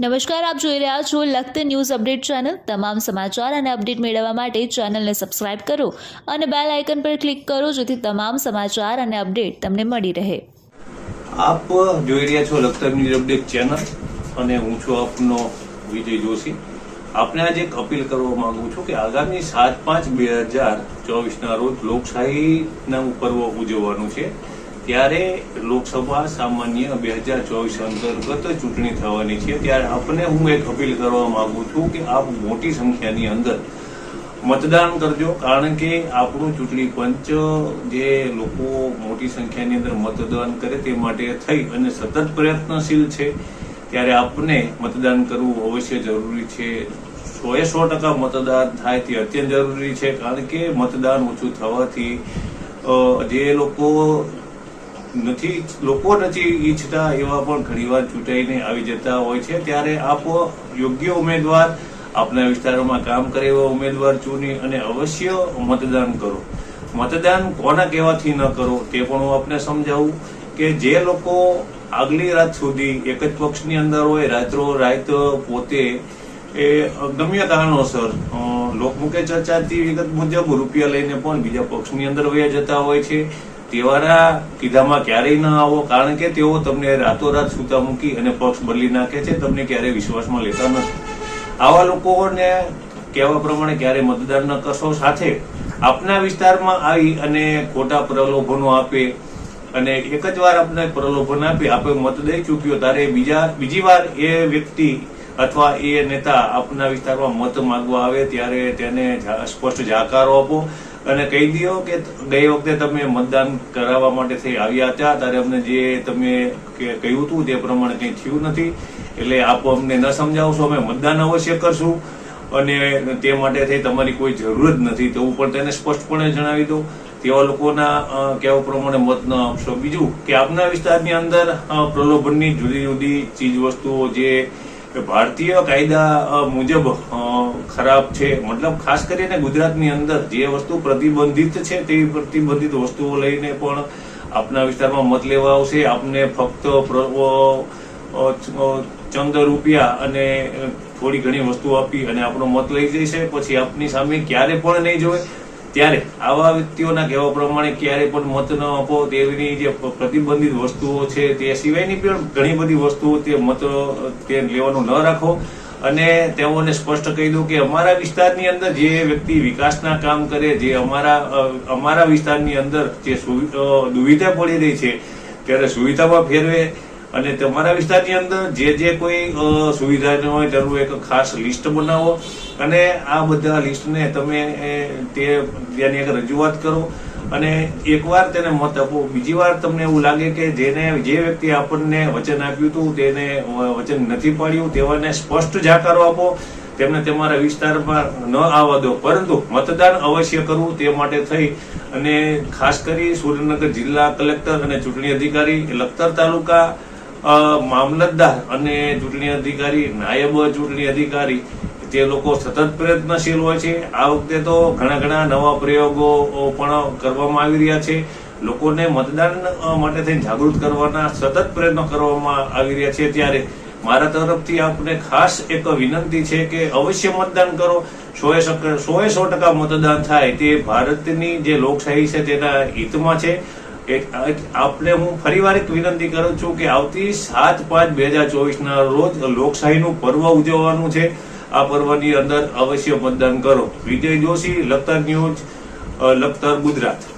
નમસ્કાર, આપ જોઈ રહ્યા છો લખત ન્યૂઝ અપડેટ ચેનલ. તમામ સમાચાર અને અપડેટ મેળવવા માટે ચેનલને સબસ્ક્રાઇબ કરો અને બેલ આઇકન પર ક્લિક કરો જેથી તમામ સમાચાર અને અપડેટ તમને મળી રહે. આપ જોઈ રહ્યા છો લખત ન્યૂઝ અપડેટ ચેનલ અને હું છું આપનો વિજય જોશી. આપને આજે એક અપીલ કરવા માંગુ છું કે આગામી સાત પાંચ બે હજાર ચોવીસના રોજ લોકશાહીના પર્વ ઉજવવાનું છે. ત્યારે લોકસભા સામાન્ય બે હજાર ચોવીસ અંતર્ગત ચૂંટણી થવાની છે. ત્યારે આપને હું એક અપીલ કરવા માંગુ છું કે આપ મોટી સંખ્યાની અંદર મતદાન કરજો, કારણ કે આપણું ચૂંટણી પંચ જે લોકો મોટી સંખ્યાની અંદર મતદાન કરે તે માટે થઈ અને સતત પ્રયત્નશીલ છે. ત્યારે આપને મતદાન કરવું અવશ્ય જરૂરી છે. સોએ સો ટકા મતદાન થાય તે અત્યંત જરૂરી છે, કારણ કે મતદાન ઓછું થવાથી જે લોકો નથી, લોકો નથી ઈચ્છતા એવા પણ ઘણીવાર ચૂંટાઈને આવી જતા હોય છે. ત્યારે આપ યોગ્ય ઉમેદવાર આપના વિસ્તારોમાં કામ કરે એવા ઉમેદવાર ચૂની અને અવશ્ય મતદાન કરો. મતદાન કોના કહેવાથી ન કરો તે પણ હું આપને સમજાવું કે જે લોકો આગલી રાત સુધી એક જ પક્ષની અંદર હોય, રાત્રો રાત પોતે એ ગમ્ય કારણોસર લોકમુખે ચર્ચાતી વિગત મુજબ રૂપિયા લઈને પણ બીજા પક્ષની અંદર વયા જતા હોય છે. તેવાના કીધામાં ક્યારેય ના આવો, કારણ કે તેઓ તમને રાતોરાત સૂતા મૂકી અને પક્ષ બદલી નાખે છે. તમને ક્યારેય વિશ્વાસમાં લેતા નથી. આવા લોકોને કહેવા પ્રમાણે ક્યારેય મતદાન ન કરશો. સાથે આપના વિસ્તારમાં આવી અને ખોટા પ્રલોભનો આપે અને એક જ વાર આપને પ્રલોભન આપી, આપે મત દઈ ચૂક્યો, ત્યારે બીજા, બીજી વાર એ વ્યક્તિ અથવા એ નેતા આપના વિસ્તારમાં મત માંગવા આવે, ત્યારે તેને સ્પષ્ટ જાકારો આપો. અને કહી દો કે ગઈ વખતે તમે મતદાન કરાવવા માટે થઈ આવ્યા હતા, ત્યારે અમને જે તમે કહ્યું હતું તે પ્રમાણે કંઈ થયું નથી. એટલે આપ અમને ન સમજાવશો, અમે મતદાન અવશ્ય કરશું. અને તે માટે થઈ તમારી કોઈ જરૂર જ નથી તેવું પણ તેને સ્પષ્ટપણે જણાવી દો તેવા લોકોના કેવા પ્રમાણે મત ન આપશો. બીજું કે આપના વિસ્તારની અંદર પ્રલોભનની જુદી જુદી ચીજ વસ્તુઓ જે ભારતીય કાયદા મુજબ ખરાબ છે. મતલબ ખાસ કરીને ગુજરાતની અંદર જે વસ્તુ પ્રતિબંધિત છે તે પ્રતિબંધિત વસ્તુઓ લઈને પણ આપના વિસ્તારમાં મત લેવા આવશે. આપને ફક્ત ચંદ રૂપિયા અને થોડી ઘણી વસ્તુ આપી અને આપણો મત લઈ જશે. પછી આપની સામે ક્યારે પણ નહીં જોવે. ત્યારે આવા વ્યક્તિઓના કહેવા પ્રમાણે ક્યારે પણ મત ન આપો તેની જે પ્રતિબંધિત વસ્તુઓ છે તે સિવાયની પણ ઘણી બધી વસ્તુઓ તે મત, તે લેવાનું ન રાખો. અને તેઓને સ્પષ્ટ કહી દઉં કે અમારા વિસ્તારની અંદર જે વ્યક્તિ વિકાસના કામ કરે, જે અમારા અમારા વિસ્તારની અંદર જે દુવિધા પડી રહી છે, ત્યારે સુવિધામાં ફેરવે અને તમારા વિસ્તારની અંદર જે જે કોઈ સુવિધાને સુવિધા હોય તેનું એક ખાસ લિસ્ટ બનાવો. અને આ બધા લિસ્ટને તમે તે ત્યાંની એક રજૂઆત કરો. અને એકવાર તેને મત આપો. બીજી વાર તમને એવું લાગે કે જેને, જે વ્યક્તિ આપણને વચન આપ્યું હતું, તેને વચન નથી પાડ્યું, તેવાને સ્પષ્ટ જાકારો આપો. તેમને તમારા વિસ્તારમાં ન આવવા દો. પરંતુ મતદાન અવશ્ય કરવું તે માટે થઈ. અને ખાસ કરી સુરેન્દ્રનગર જિલ્લા કલેક્ટર અને ચૂંટણી અધિકારી, લખતર તાલુકા મામલતદાર અને ચૂંટણી અધિકારી, નાયબ ચૂંટણી અધિકારી, તે લોકો સતત પ્રયત્નશીલ હોય છે. આ વખતે તો ઘણા ઘણા નવા પ્રયોગો પણ કરવામાં આવી રહ્યા છે. લોકોને મતદાન માટે થઈને જાગૃત કરવાના સતત પ્રયત્નો કરવામાં આવી રહ્યા છે. ત્યારે મારા તરફથી આપને ખાસ એક વિનંતી છે કે અવશ્ય મતદાન કરો. સોએ સોએ સો ટકા મતદાન થાય તે ભારતની જે લોકશાહી છે તેના હિતમાં છે. એક આપને હું ફરીવાર એક વિનંતી કરું છું કે આવતી સાત પાંચ બે હજાર ચોવીસના રોજ લોકશાહીનું પર્વ ઉજવવાનું છે. આ પર્વની અંદર અવશ્ય મતદાન કરો. વિજય જોશી, લખતર ન્યૂઝ લખતર ગુજરાત.